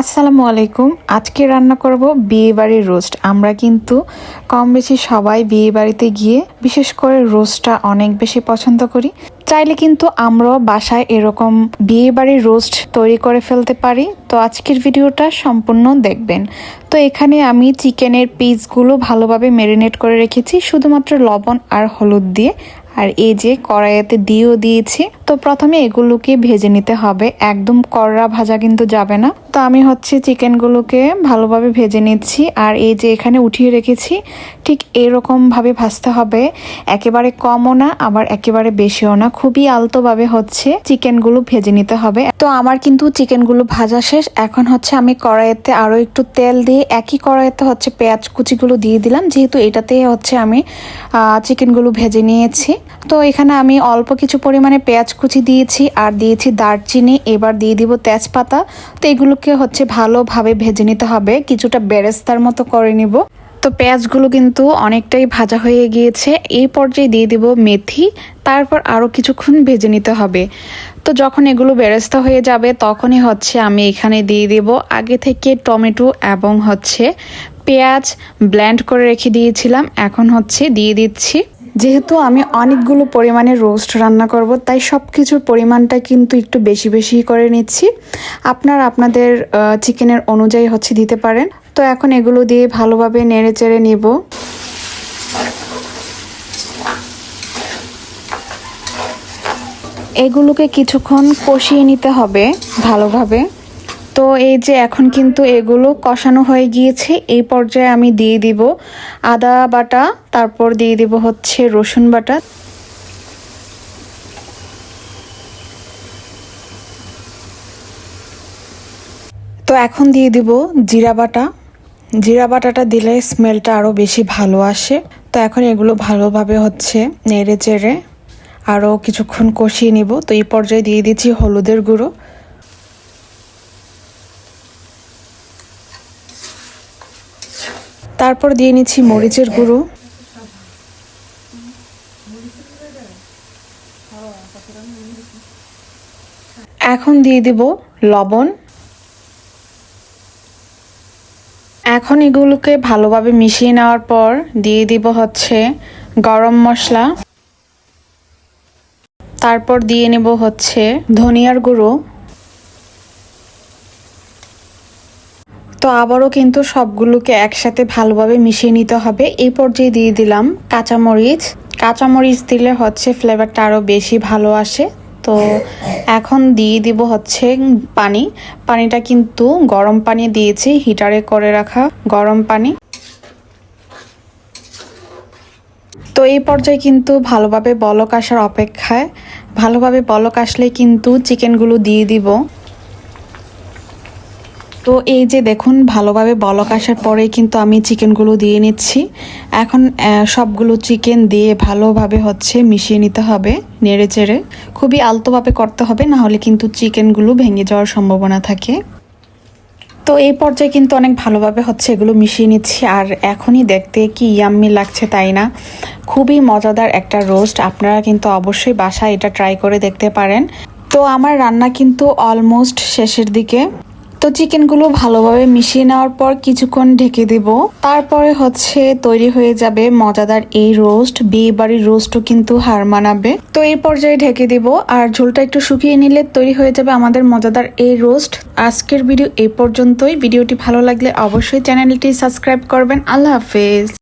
আসসালামু আলাইকুম। আজকে রান্না করব বিয়েবাড়ির রোস্ট। আমরা কিন্তু কম বেশি সবাই বিয়েবাড়িতে গিয়ে বিশেষ করে রোস্টটা অনেক বেশি পছন্দ করি। চাইলে কিন্তু আমরাও বাসায় এরকম বিয়ে বাড়ির রোস্ট তৈরি করে ফেলতে পারি। তো আজকের ভিডিওটা সম্পূর্ণ দেখবেন। তো এখানে আমি চিকেনের পিসগুলো ভালোভাবে ম্যারিনেট করে রেখেছি, শুধুমাত্র লবণ আর হলুদ দিয়ে। আর এই যে কড়াইতে দিয়েও দিয়েছি। তো প্রথমে এগুলোকে ভেজে নিতে হবে। একদম কড়া ভাজা কিন্তু যাবে না। তো আমি হচ্ছে চিকেনগুলোকে ভালোভাবে ভেজে নিচ্ছি। আর এই যে এখানে উঠিয়ে রেখেছি, ঠিক এরকমভাবে ভাজতে হবে। একেবারে কমও না, আবার একেবারে বেশিও না। খুবই আলতোভাবে হচ্ছে চিকেনগুলো ভেজে নিতে হবে। তো আমার কিন্তু চিকেনগুলো ভাজা শেষ। এখন হচ্ছে আমি কড়াইতে আরও একটু তেল দিয়ে একই কড়াইতে হচ্ছে পেঁয়াজ কুচিগুলো দিয়ে দিলাম। যেহেতু এটাতে হচ্ছে আমি চিকেনগুলো ভেজে নিয়েছি। তো এখানে আমি অল্প কিছু পরিমাণে পেঁয়াজ কুচি দিয়েছি আর দিয়েছি দারচিনি। এবার দিয়ে দিব তেজপাতা। তো এগুলোকে হচ্ছে ভালোভাবে ভেজে নিতে হবে। কিছুটা বেরেস্তার মতো করে নিব। তো পেঁয়াজগুলো কিন্তু অনেকটাই ভাজা হয়ে গিয়েছে। এই পর্যায়ে দিয়ে দিব মেথি, তারপর আরও কিছুক্ষণ ভেজে নিতে হবে। তো যখন এগুলো বেরেস্তা হয়ে যাবে, তখনই হচ্ছে আমি এখানে দিয়ে দেব আগে থেকে টমেটো এবং হচ্ছে পেঁয়াজ ব্ল্যান্ড করে রেখে দিয়েছিলাম। এখন হচ্ছে দিয়ে দিচ্ছি। যেহেতু আমি অনেকগুলো পরিমাণে রোস্ট রান্না করব, তাই সব কিছুর পরিমাণটা কিন্তু একটু বেশি বেশি করে নিচ্ছি। আপনারা আপনাদের চিকেনের অনুযায়ী হচ্ছে দিতে পারেন। তো এখন এগুলো দিয়ে ভালোভাবে নেড়ে চেড়ে নিব। এগুলোকে কিছুক্ষণ কষিয়ে নিতে হবে ভালোভাবে। তো এই যে এখন কিন্তু এগুলো কষানো হয়ে গিয়েছে, এই পর্যায়ে আমি দিয়ে দিব আদা বাটা, তারপর দিয়ে দিব হচ্ছে রসুন বাটা। তো এখন দিয়ে দিব জিরা বাটা। জিরা বাটাটা দিলে স্মেলটা আরও বেশি ভালো আসে। তো এখন এগুলো ভালোভাবে হচ্ছে নেড়ে চেড়ে আরও কিছুক্ষণ কষিয়ে নিব। তো এই পর্যায়ে দিয়ে দিচ্ছি হলুদের গুঁড়ো। তারপর দিয়ে নিচ্ছি মরিচের গুঁড়ো। এখন দিয়ে দিব লবণ। এখন এগুলোকে ভালোভাবে মিশিয়ে নেওয়ার পর দিয়ে দিব হচ্ছে গরম মশলা। তারপর দিয়ে নেব হচ্ছে ধনিয়ার গুঁড়ো। তো আবারও কিন্তু সবগুলোকে একসাথে ভালোভাবে মিশিয়ে নিতে হবে। এই পর্যায়ে দিয়ে দিলাম কাঁচামরিচ। কাঁচামরিচ দিলে হচ্ছে ফ্লেভারটা আরও বেশি ভালো আসে। তো এখন দিয়ে দিব হচ্ছে পানি। পানিটা কিন্তু গরম পানি দিয়েছি, হিটারে করে রাখা গরম পানি। তো এই পর্যায়ে কিন্তু ভালোভাবে বলক আসার অপেক্ষায়, ভালোভাবে বলক আসলে কিন্তু চিকেনগুলো দিয়ে দিব। তো এই যে দেখুন, ভালোভাবে বলক আসার পরে কিন্তু আমি চিকেনগুলো দিয়ে নিচ্ছি। এখন সবগুলো চিকেন দিয়ে ভালোভাবে হচ্ছে মিশিয়ে নিতে হবে নেড়ে চেড়ে খুবই আলতোভাবে করতে হবে, না হলে কিন্তু চিকেনগুলো ভেঙে যাওয়ার সম্ভাবনা থাকে। তো এই পর্যায়ে কিন্তু অনেক ভালোভাবে হচ্ছে এগুলো মিশিয়ে নিচ্ছি, আর এখনই দেখতে কি ইয়াম্মি লাগছে তাই না? খুবই মজাদার একটা রোস্ট আপনারা কিন্তু অবশ্যই বাসায় এটা ট্রাই করে দেখতে পারেন। তো আমার রান্না কিন্তু অলমোস্ট শেষের দিকে। তো চিকেনগুলো ভালোভাবে মিশিয়ে নেওয়ার পর কিছুক্ষণ ঢেকে দেব। তারপরে হচ্ছে তৈরি হয়ে যাবে মজাদার এই রোস্ট। বিয়ে বাড়ির রোস্টও কিন্তু হার মানাবে। তো এই পর্যায়ে ঢেকে দেব। আর ঝোলটা একটু শুকিয়ে নিলে তৈরি হয়ে যাবে আমাদের মজাদার এই রোস্ট। আজকের ভিডিও এই পর্যন্তই। ভিডিওটি ভালো লাগলে অবশ্যই চ্যানেলটি সাবস্ক্রাইব করবেন। আল্লাহ হাফেজ।